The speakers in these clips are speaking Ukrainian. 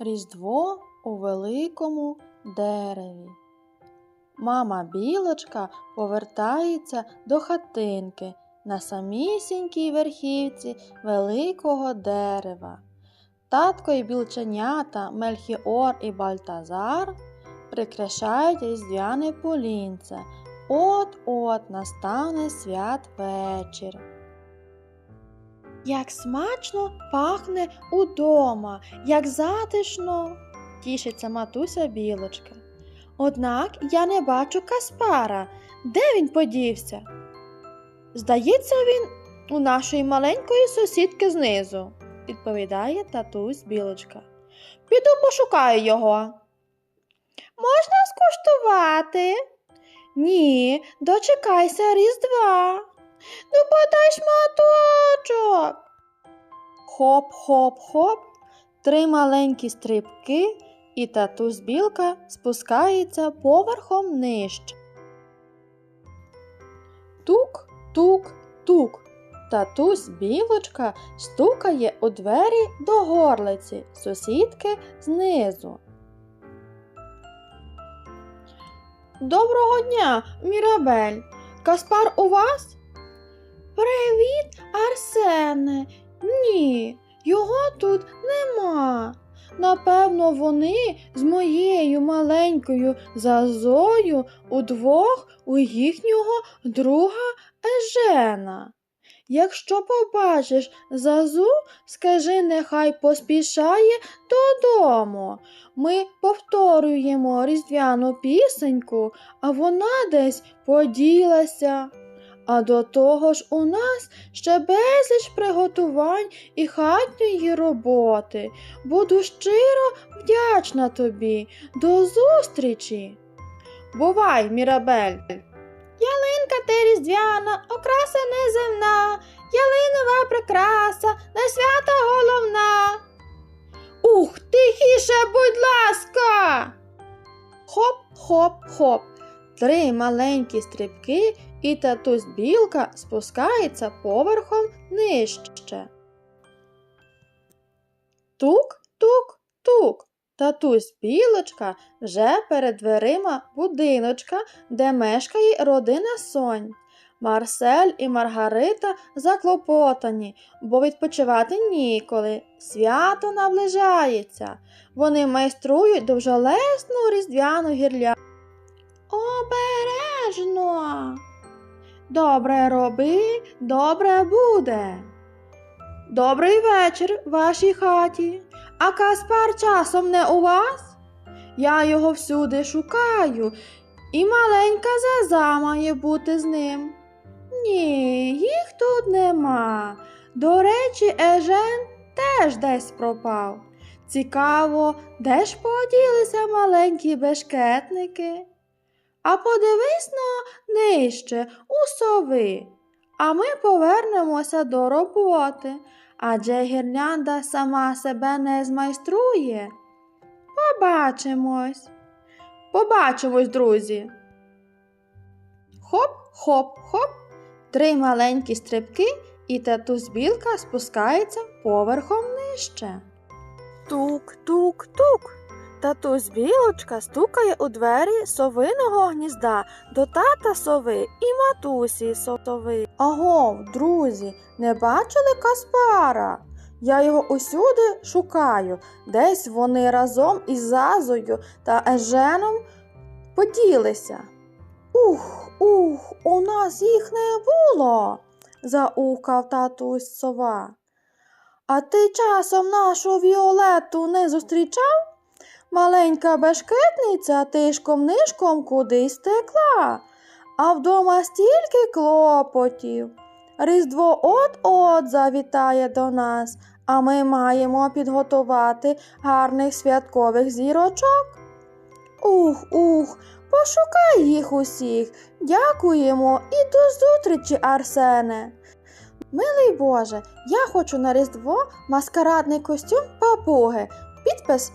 Різдво у великому дереві. Мама білочка повертається до хатинки на самісінькій верхівці великого дерева. Татко і білченята Мельхіор і Бальтазар прикрашають різдвяне полінце. От-от настане святвечір. Як смачно пахне удома, як затишно, тішиться матуся білочка. Однак я не бачу Каспара. Де він подівся? Здається, він у нашої маленької сусідки знизу, відповідає татусь білочка. Піду пошукаю його. Можна скуштувати? Ні, дочекайся Різдва. Ну, подай шматочок. Хоп-хоп-хоп, три маленькі стрибки, і татусь білка спускається поверхом нижче. Тук, тук, тук. Татусь білочка стукає у двері до горлиці сусідки знизу. Доброго дня, Мірабель. Каспар у вас? Привіт, Арсене. Ні, його тут нема. Напевно, вони з моєю маленькою зазою удвох у їхнього друга Ежена. Якщо побачиш зазу, скажи, нехай поспішає додому. Ми повторюємо різдвяну пісеньку, а вона десь поділася. А до того ж у нас ще безліч приготувань і хатньої роботи. Буду щиро вдячна тобі. До зустрічі. Бувай, Мірабель. Ялинка ти різдвяна, окраса неземна, ялинова прикраса, на свята головна. Ух, тихіше, будь ласка. Хоп-хоп-хоп. Три маленькі стрибки, і татусь білка спускається поверхом нижче. Тук-тук-тук. Татусь білочка вже перед дверима будиночка, де мешкає родина сонь. Марсель і Маргарита заклопотані, бо відпочивати ніколи. Свято наближається. Вони майструють довжелесну різдвяну гірляду. Обережно. Добре роби, добре буде. Добрий вечір в вашій хаті. А Каспар часом не у вас? Я його всюди шукаю, і маленька заза має бути з ним. Ні, їх тут нема. До речі, Ежен теж десь пропав. Цікаво, де ж поділися маленькі бешкетники? А подивись но нижче у сови, а ми повернемося до роботи, адже гірлянда сама себе не змайструє. Побачимось. Побачимось, друзі. Хоп, хоп, хоп. Три маленькі стрибки, і татусь білка спускається поверхом нижче. Тук, тук, тук. Татусь білочка стукає у двері совиного гнізда до тата сови і матусі сови. Аго, друзі, не бачили Каспара? Я його усюди шукаю. Десь вони разом із Зазою та Еженом поділися. Ух, ух, у нас їх не було, заухкав татусь сова. А ти часом нашу Віолетту не зустрічав? Маленька бешкетниця тишком нишком кудись текла, а вдома стільки клопотів. Різдво от-от завітає до нас, а ми маємо підготувати гарних святкових зірочок. Ух, ух, пошукай їх усіх. Дякуємо і до зустрічі, Арсене. Милий Боже, я хочу на Різдво маскарадний костюм папуги. Підпис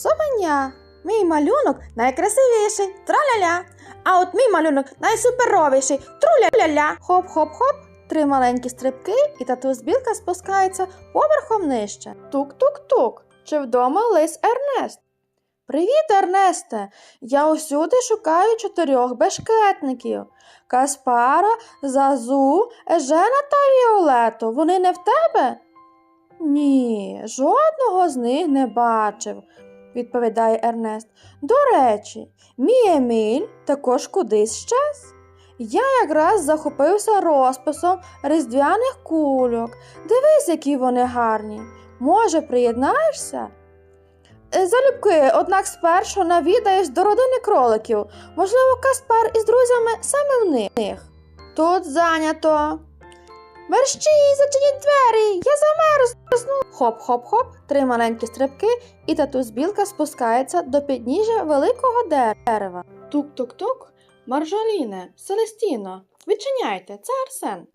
Совеня. Мій малюнок найкрасивіший, траля-ля. А от мій малюнок найсуперовіший, труля-ля-ля. Хоп-хоп-хоп, три маленькі стрибки, і татусь білка спускається поверхом нижче. Тук-тук-тук. чи вдома лис Ернест. Привіт, Ернесте! Я усюди шукаю чотирьох бешкетників. Каспара, Зазу, Ежена та Віолету. Вони не в тебе? Ні, жодного з них не бачив, відповідає Ернест. До речі, мій Еміль також кудись щез. Я якраз захопився розписом різдвяних кульок. Дивись, які вони гарні. Може, приєднаєшся? «Е, Залюбки, однак спершу навідаюсь до родини кроликів. Можливо, Каспар із друзями саме в них. Тут зайнято. Мерщій, зачиніть двері, я замерзну. Хоп-хоп-хоп, три маленькі стрибки, і татусь білка спускається до підніжжя великого дерева. Тук-тук-тук, Маржоліне, Селестіно, відчиняйте, це Арсен.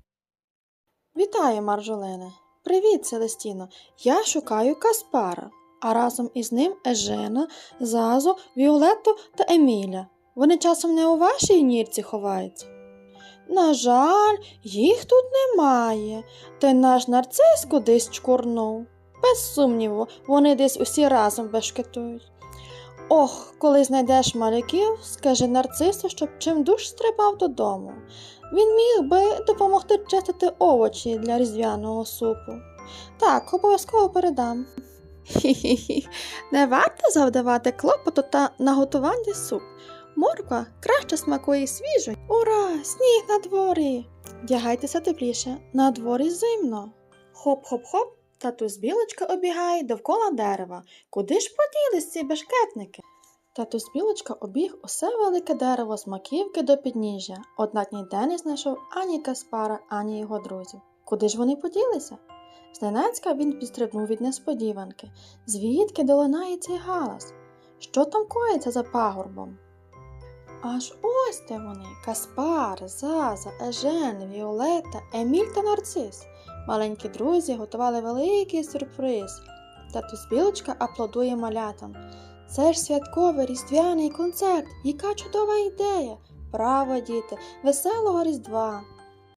Вітаю, Маржолине. Привіт, Селестіно. Я шукаю Каспара, а разом із ним Ежена, Зазу, Віолетту та Еміля. Вони часом не у вашій нірці ховаються. На жаль, їх тут немає, та наш нарцис кудись чкурнув. Без сумніву, вони десь усі разом бешкетують. Ох, коли знайдеш малюків, скажи нарцису, щоб чимдуж стрибав додому. Він міг би допомогти чистити овочі для різдвяного супу. Так, обов'язково передам. Хі-хі-хі, не варто завдавати клопоту та наготувати суп. Морква краще смакує свіжо. Ура! Сніг на дворі! Вдягайтеся тепліше, на дворі зимно. Хоп-хоп-хоп, татусь білочка обігає довкола дерева. Куди ж поділись ці бешкетники? Татусь білочка обіг усе велике дерево з маківки до підніжжя, однак ніде не знайшов ані Каспара, ані його друзів. Куди ж вони поділися? Зненацька він підстрибнув від несподіванки. Звідки долинає цей галас? Що там коїться за пагорбом? Аж ось де вони Каспар, Заза, Ежен, Віолета, Еміль та Нарцис. Маленькі друзі готували великий сюрприз. Татусь білочка аплодує малятам. Це ж святковий різдвяний концерт. Яка чудова ідея! Право, діти, веселого Різдва!